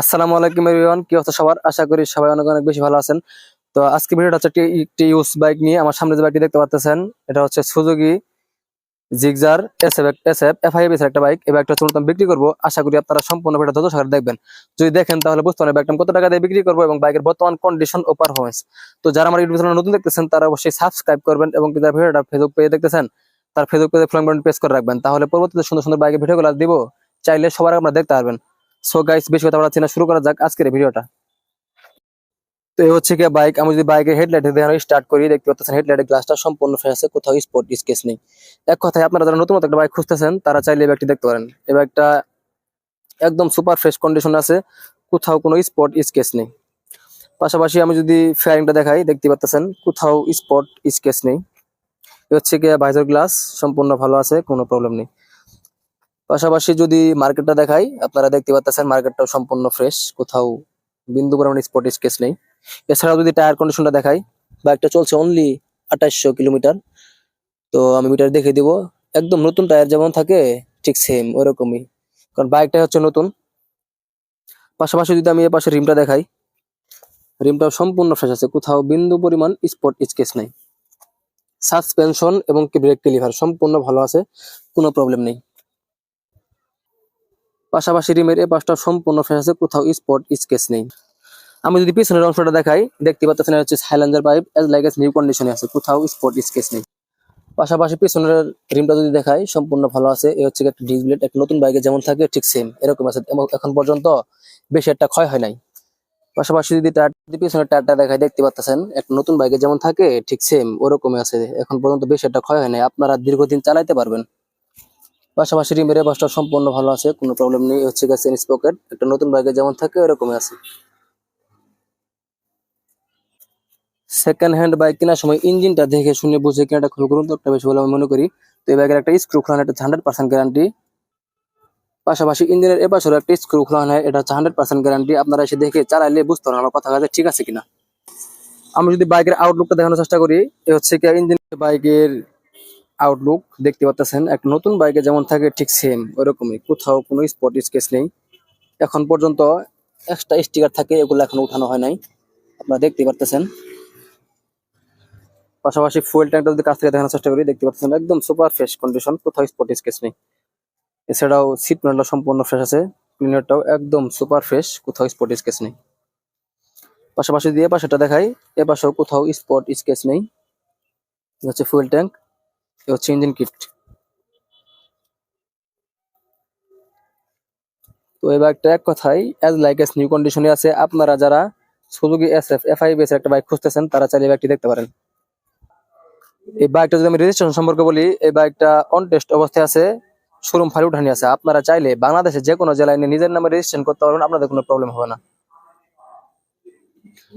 আসসালামু আলাইকুম এভরিওয়ান কি অবস্থা সবার? আশা করি সবাই অনেক অনেক বেশি ভালো আছেন। তো আজকে ভিডিওটা হচ্ছে একটি ইউজ বাইক নিয়ে আমার সামনে যে বাইকটি দেখতে পাচ্ছেন এটা হচ্ছে Suzuki Gixxer S F S F F I একটা বাইক এই বাইকটা হচ্ছে বিক্রি করব। আশা করি আপনারা সম্পূর্ণ ভিডিও ধৈর্য সহকারে দেখবেন। যদি দেখেন তাহলে বুঝতে পারবেন বাইকটা কত টাকা দিয়ে বিক্রি করব এবং বাইকের বর্তমান কন্ডিশন ও পারফরমেন্স তো যারা আমার ইউটিউব চ্যানেল নতুন দেখতেছেন, তারা অবশ্যই সাবস্ক্রাইব করবেন এবং যারা ভিডিওটা ফেসবুক পেজে দেখতেছেন, তার ফেসবুক পেজে বাটন প্রেস করে রাখবেন। তাহলে পরবর্তীতে সুন্দর সুন্দর বাইকের ভিডিওগুলো দিব, চাইলে সবার আপনারা দেখতে পারবেন। সো গাইস বেশি কথা বলাচ্ছি না। শুরু করা যাক আজকের ভিডিওটা। তো এই হচ্ছে কি বাইক আমি যদি বাইকের হেডলাইট দেখানো স্টার্ট করি। দেখতে পাচ্ছেন হেডলাইটের গ্লাসটা সম্পূর্ণ ফ্রেশ আছে। কোথাও স্পট স্কেচ নেই। এক কথায়, আপনারা যারা নতুন একটা বাইক খুঁজতেছেন, তারা চাইলে এই বাইকটি দেখতে পারেন। এই বাইকটা একদম সুপার ফ্রেশ কন্ডিশন আছে। কোথাও কোনো স্পট স্কেচ নেই। পাশাপাশি আমি যদি ফেয়ারিংটা দেখাই, দেখতে পাচ্ছেন কোথাও স্পট স্কেচ নেই। এ হচ্ছে গিয়ে ভাইজার গ্লাস সম্পূর্ণ ভালো আছে, কোনো প্রবলেম নেই। পাশাপাশি যদি মার্কেটটা দেখাই, আপনারা দেখতে পাচ্ছেন মার্কেটটাও সম্পূর্ণ ফ্রেশ কোথাও বিন্দু পরিমাণ স্পট স্কেচ নেই। এছাড়াও যদি টায়ার কন্ডিশনটা দেখাই বাইকটা চলছে অনলি আঠাশশো কিলোমিটার। তো আমি মিটার দেখে দিব, একদম নতুন টায়ার যেমন থাকে, ঠিক সেম ওরকমই। কারণ বাইকটা হচ্ছে নতুন। পাশাপাশি যদি আমি এ পাশে রিমটা দেখাই রিমটাও সম্পূর্ণ ফ্রেশ আছে, কোথাও বিন্দু পরিমাণ স্পট স্কেচ নেই। সাসপেনশন এবং ব্রেক লিভার সম্পূর্ণ ভালো আছে, কোনো প্রবলেম নেই। পাশাপাশি রিমের এ পাশটা সম্পূর্ণ ফ্রেশ আছে, কোথাও স্পট স্কেচ নেই। আমি যদি পিছনের অংশটা দেখাই, দেখতে পাচ্ছেন এটা হচ্ছে silencer pipe as like as new কন্ডিশনে আছে, কোথাও স্পট স্কেচ নেই। পাশাপাশি পিছনের রিমটা যদি দেখাই, সম্পূর্ণ ভালো আছে, এ হচ্ছে একটা ডিসপ্লেট একটা নতুন বাইকে যেমন থাকে, ঠিক সেম এরকম আছে। এখন পর্যন্ত বেশি একটা ক্ষয় হয় নাই। পাশাপাশি যদি টায়ার পিছনের টায়ারটা দেখাই, দেখতে পাচ্ছেন, একটা নতুন বাইকে যেমন থাকে, ঠিক সেম ওরকমই আছে। এখন পর্যন্ত বেশি একটা ক্ষয় হয় নাই, আপনারা দীর্ঘদিন চালাইতে পারবেন। পাশাপাশি রিমের বাসটা সম্পূর্ণ ভালো আছে, কোনো প্রবলেম নেই। হচ্ছে গেছে চেনিস পকেট একটা নতুন বাইকে যেমন থাকে, ওরকমই আছে। সেকেন্ড হ্যান্ড বাইক কেনার সময় ইঞ্জিনটা দেখে শুনে বুঝে কেনাটা খুব গুরুত্ব একটা বেশি বলে আমি মনে করি। তো এই বাইকের একটা স্ক্রু খোলানো, এটা হান্ড্রেড পার্সেন্ট গ্যারান্টি পাশাপাশি ইঞ্জিনের এপাশের একটা স্ক্রু খোলানো হয়, এটা হচ্ছে হান্ড্রেড পার্সেন্ট গ্যারান্টি আপনারা এসে দেখে চালাইলে বুঝতে পারেন আমার কথা কাজে ঠিক আছে কিনা। আমি যদি বাইকের আউটলুকটা দেখানোর চেষ্টা করি, এ হচ্ছে কি ইঞ্জিন বাইকের আউটলুক দেখতে পাচ্ছেন একটা নতুন বাইকে যেমন থাকে ঠিক সেম ওরকমই। কোথাও কোনো স্পট স্কেচ নেই। এখন পর্যন্ত এক্সট্রা স্টিকার থাকে, এগুলো এখন উঠানো হয় নাই। আপনারা দেখতে পারতেছেন। পাশাপাশি ফুয়েল ট্যাঙ্কটা যদি কাছ থেকে দেখানোর চেষ্টা করি, দেখতে পাচ্ছেন একদম সুপার ফ্রেশ কন্ডিশন কোথাও স্পট স্কেচ নেই। এছাড়াও সিট মেলটা সম্পূর্ণ ফ্রেশ আছে ক্লিনারটাও একদম সুপার ফ্রেশ কোথাও স্পট স্কেচ নেই। পাশাপাশি দিয়ে পাশেটা দেখাই, এ পাশেও কোথাও স্পট স্কেচ নেই। হচ্ছে ফুয়েল ট্যাঙ্ক এ হচ্ছে ইঞ্জিন কিট তো এই বাইকটা এক কথাই অ্যাজ লাইক এস নিউ কন্ডিশনে আছে, আপনারা যারা Suzuki S F F I base একটা বাইক খুঁজতেছেন, তারা চাইলে বাইকটি দেখতে পারেন। এই বাইকটা যদি আমি রেজিস্ট্রেশন সম্পর্কে বলি, এই বাইকটা অন টেস্ট অবস্থায় আছে শোরুম ফাইল উঠানি আছে। আপনারা চাইলে বাংলাদেশে যে কোনো জেলায় নিয়ে নিজের নামে রেজিস্ট্রেশন করতে পারবেন, আপনাদের কোনো প্রবলেম হবে না।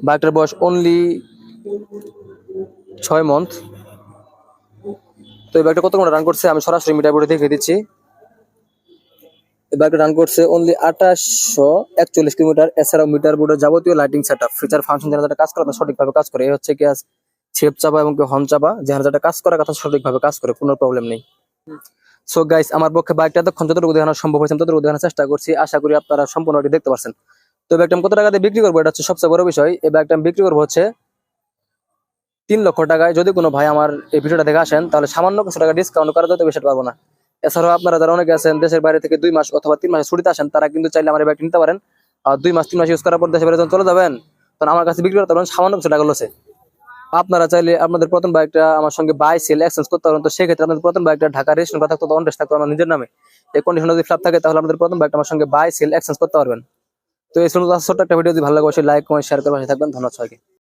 বাইকটার বয়স অনলি ছয় মন্থ তো এই বাইকটা কত ঘণ্টা রান করছে? আমি সরাসরি মিটার বোর্ডে দেখে দিচ্ছি। এই বাইকটা রান করছে অনলি আঠাশশো একচল্লিশ কিলোমিটার। এছাড়াও মিটার বোর্ডের যাবতীয় lighting set up feature function যেন কাজ করে সঠিকভাবে কাজ করে। এই হচ্ছে কি ছেপ চাপা এবং কি হর্ন চাপা। যেন যেটা কাজ করার কথা সঠিকভাবে কাজ করে, কোনো প্রবলেম নেই। সো গাইস আমার পক্ষে বাইকটা এতক্ষণ যতটুকু দেখানো সম্ভব হয়েছে ততটুকু দেখানোর চেষ্টা করছি। আশা করি আপনারা সম্পূর্ণ এটি দেখতে পারছেন। তো ব্যাগটা আমি কত টাকা দিয়ে বিক্রি করব? এটা হচ্ছে সবচেয়ে বড় বিষয়। এই ব্যাগটা আমি বিক্রি করব হচ্ছে তিন লক্ষ টাকায় যদি কোনো ভাই আমার এই ভিডিওটা দেখে আসেন, তাহলে সামান্য কিছু টাকা ডিসকাউন্ট করা যেতে বেশি পারব না। এছাড়াও আপনারা যারা অনেকে আছেন, দেশের বাইরে থেকে দুই মাস অথবা তিন মাসে ছুটিতে আসেন, তারা কিন্তু চাইলে আমার এই ব্যাগটা নিতে পারেন। আর দুই মাস, তিন মাস ইউজ করার পর দেশের বাইরে যখন চলে যাবেন, তখন আমার কাছে বিক্রি করতে পারেন সামান্য কিছু টাকা লসে আপনারা চাইলে আপনাদের প্রথম বাইকটা আমার সঙ্গে বাই সেল এক্সচেঞ্জ করতে পারেন তো সেক্ষেত্রে আপনাদের প্রথম বাইকটা ঢাকা রেজিস্ট্রেশন করা থাকতো অন থাকতো আমার নিজের নামে। এই কন্ডিশন যদি ফ্ল্যাপ থাকে, তাহলে আপনাদের প্রথম বাইকটা আমার সঙ্গে বাই সেল এক্সচেঞ্জ করতে পারবেন। তো এই ছোট্ট একটা ভিডিও যদি ভালো লাগে, অবশ্যই লাইক কমেন্ট শেয়ার করে পাশে থাকবেন। ধন্যবাদ সবাইকে।